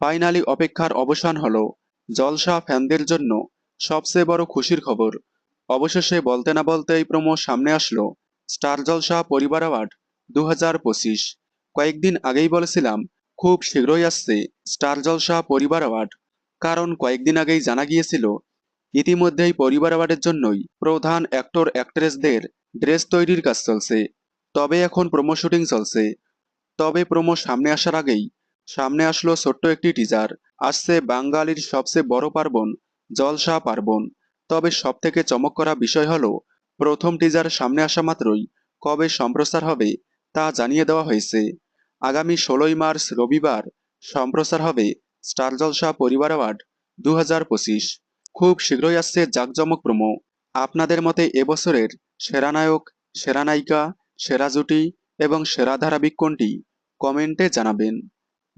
Finally অপেক্ষার অবসান হল জলসা ফ্যানদের জন্য সবচেয়ে বড় খুশির খবর। অবশেষে বলতে না বলতেই প্রমো সামনে আসলো স্টার জলসা পরিবার অ্যাওয়ার্ড দু হাজার পঁচিশ। কয়েকদিন আগেই বলেছিলাম, খুব শীঘ্রই আসছে স্টার জলসা পরিবার অ্যাওয়ার্ড। কারণ কয়েকদিন আগেই জানা গিয়েছিল, ইতিমধ্যেই পরিবার অ্যাওয়ার্ডের জন্যই প্রধান অ্যাক্টর, অ্যাক্ট্রেসদের ড্রেস তৈরির কাজ চলছে। তবে এখন প্রোমো শুটিং চলছে। তবে প্রোমো সামনে আসার আগেই সামনে আসলো ছোট্ট একটি টিজার আসছে বাঙালির সবচেয়ে বড় পার্বণ, জলসা পার্বণ। তবে সবথেকে চমক করা বিষয় হলো, প্রথম টিজার সামনে আসা মাত্রই কবে সম্প্রচার হবে তা জানিয়ে দেওয়া হয়েছে। আগামী ষোলোই মার্চ রবিবার সম্প্রচার হবে স্টার জলসা পরিবার অ্যাওয়ার্ড দু হাজার পঁচিশ। খুব শীঘ্রই আসছে জাঁকজমক প্রোমো আপনাদের মতে এবছরের সেরা নায়ক, সেরা নায়িকা, সেরা জুটি এবং সেরা ধারাবাহিক কোনটি? কমেন্টে জানাবেন।